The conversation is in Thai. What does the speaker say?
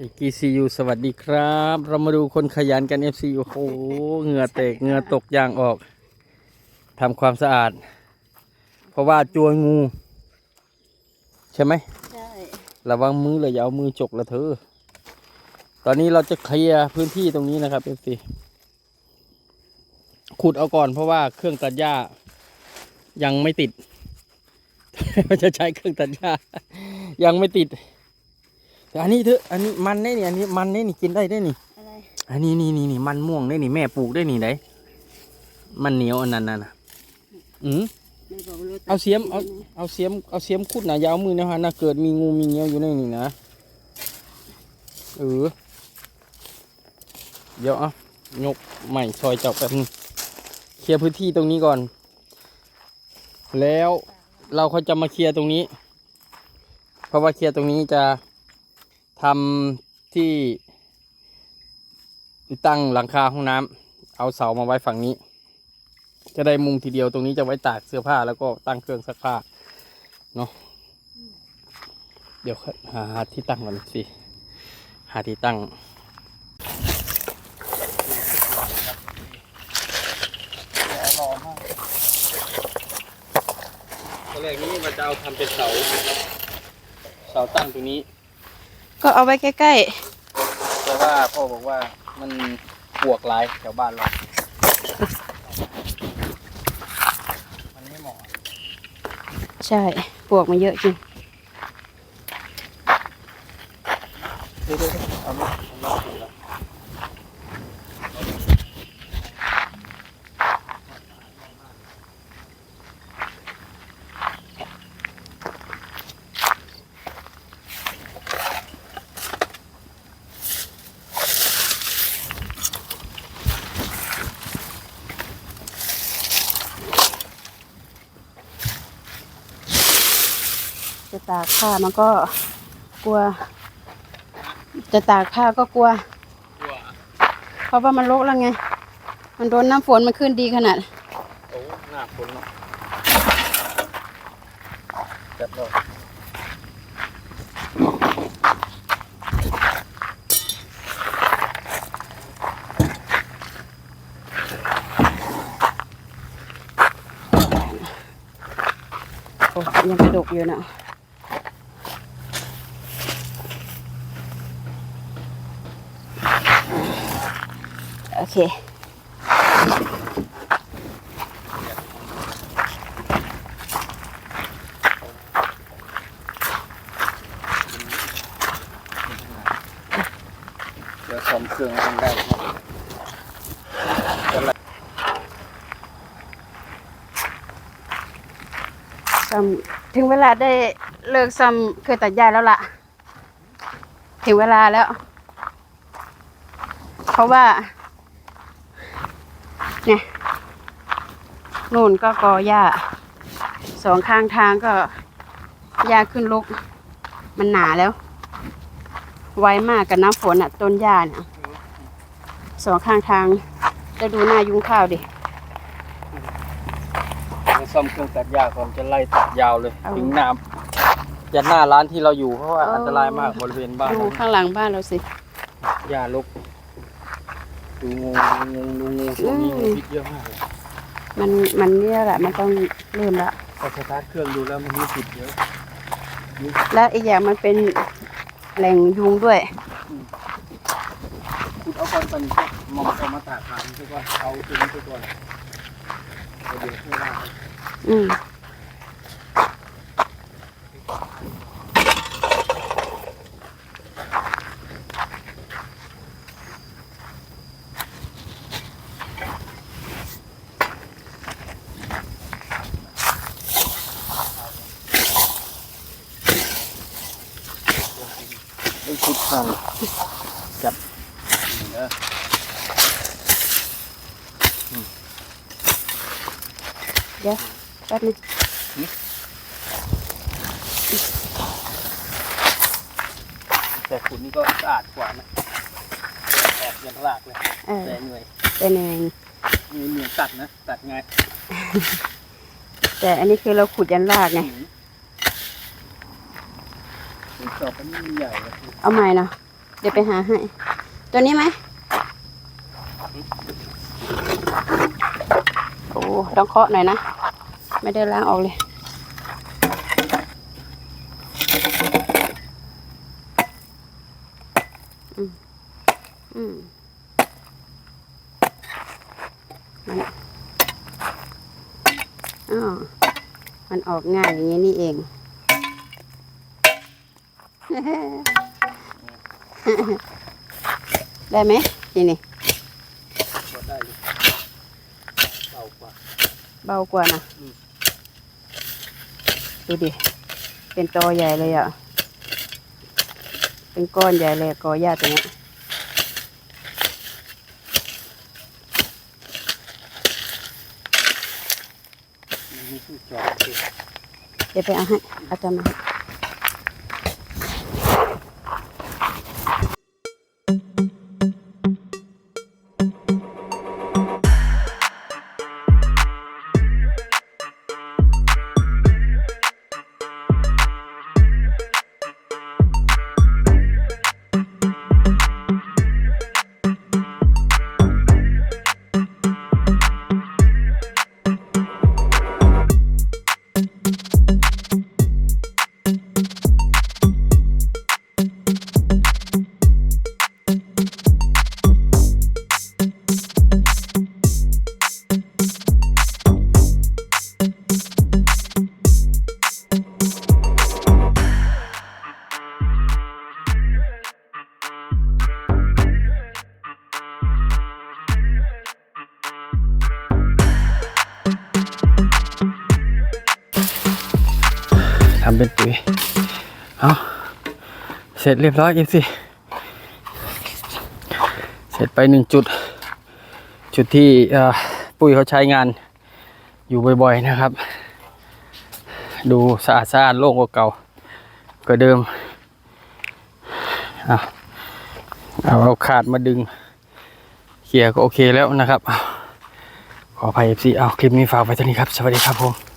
GCU สวัสดีครับ เรามาดูคนขยันกัน FC โอ้โหเหงื่อแตกเหงื่อตกยางออกทำความสะอาด เพราะว่าจวนงู ใช่ไหมใช่ระวังมือเลยอย่าเอามือจกละเธอ ตอนนี้เราจะเคลียร์พื้นที่ตรงนี้นะครับ FC ขุดเอาก่อนเพราะว่าเครื่องตัดหญ้า ยังไม่ติด จะใช้เครื่องตัดหญ้า ยังไม่ติดแต่ อันนี้เถอะอันนี้มันได้นี่อันนี้มันได้นี่กินได้ได้นี่อะไรอันนี้นี่นี่นี่มันม่วงได้นี่แม่ปลูกได้นี่ไหนมันเหนียวอันนั้นน่ะนะอืมไม่บอกรู้ตัดเอาเสียมเอาที่ไหนเอาเสียมเอาเสียมขุดนะอยาวมือนะฮะนะเกิดมีงูมีเงี้ยวอยู่ในนี่นะเออเดี๋ยวเอายกใหม่ซอยเจับแป๊บนึงเคลียร์พื้นที่ตรงนี้ก่อน แล้วเราก็จะมาเคลียร์ตรงนี้ เพราะว่าเคลียร์ตรงนี้จะ ทำที่ตั้งหลังคาห้องน้ำเอาเสามาไว้ฝั่งนี้ จะได้มุมทีเดียวตรงนี้จะไว้ตากเสื้อผ้าแล้วก็ตั้งเครื่องซักผ้าเนาะเดี๋ยวหาหาที่ตั้งก่อนสิหาที่ตั้งตอนแรกนี้มันจะเอาทำเป็นเสา เสาตั้งตรงนี้ ก็เอาไว้ใกล้แต่ว่าพ่อบอกว่ามันปวกหลายแถวบ้านเรา มันไม่เหมาะ ๆ ใช่ปวกมาเยอะจริง เดี๋ยวๆเอามาเอามาดูแล้ว จะ ตากผ้ามันก็กลัว จะตากผ้าก็กลัว กลัวเพราะว่ามันรกแล้วไง มันโดนน้ำฝนมันขึ้นดีขนาดโอ้หน้าฝนเนาะจัดเลยโอ้ยังกระดกอยู่นะ โอเค เดี๋ยวซ่อมเครื่องมันได้จะไรซ้ำถึงเวลาได้เลิกซ้ำเคยตัดหญ้าแล้วล่ะ ถึงเวลาแล้ว เพราะว่า เนี่ยนู่นก็กอหญ้าสองข้างทางก็หญ้าขึ้นลุก มันหนาแล้ว ไวมากกับน้ำฝนอะ ต้นหญ้าเนี่ยสองข้างทางจะดูหน้ายุงข้าวดิจะซ่อมเครื่องตัดหญ้าก่อนจะไล่ตัดยาวเลยเอาถึงน้ำยันหน้าร้านที่เราอยู่เพราะว่าเอาอันตรายมากบริเวณบ้านดูเราข้างหลังบ้านเราสิหญ้าลก ดูงูงูดูงูช่วงนี้งูพิษเยอะมากเลยมันมันเนี่ยแหละมันต้องเริ่มละพอสตาร์ทเครื่องดูแล้วมันมีพิษเยอะและอีกอย่างมันเป็นแหล่งยุงด้วยคุณเอาก่อนตอนมองเอามาตากผ่านทุกวันเอาตัวนี้ทุกวันเดี๋ยวข้างล่าอืม ชุดทางจับเออเดี๋ยวแป๊บนึงแต่คุณนี่ก็สะอาดกว่านะแอบยังลากเลยเออแต่เหนื่อยเป็นเองมีเหนื่อยตัดนะ ตัดไง แต่อันนี้คือเราขุดยันรากไง ถึงสอบมันใหญ่เลยเอาใหม่นะเดี๋ยวไปหาให้ ตัวนี้ไหมโอ้ต้องเคาะหน่อยนะ ไม่ได้ล้างออกเลย อืม อืมอ๋อมันออกง่ายอย่างนี้นี่เอง ได้ไหมนี่นี่ก็ได้อยู่เบากว่าเบากว่านะอืมดูดิ เป็นตอใหญ่เลยอะ เป็นก้อนใหญ่เลยกอหญ้าตัวเนี้ยมีที่จอดติดเดี๋ยวไปเอาให้เอาจารย์มา thank you เป็นปุ๋ยเอาเสร็จเรียบร้อยเอีสิเสร็จไปหนึ่งจุด จุดที่ปุ้ยเขาใช้งานอยู่บ่อยๆนะครับ ดูสะอาดสะอาดโล่งกว่าเก่ากว่าเดิมเอาเอาเอาขาดมาดึงเคลียก็โอเคแล้วนะครับขออภัยเอฟซีเอาคลิปนี้ฝากไว้เท่านี้ครับ สวัสดีครับผม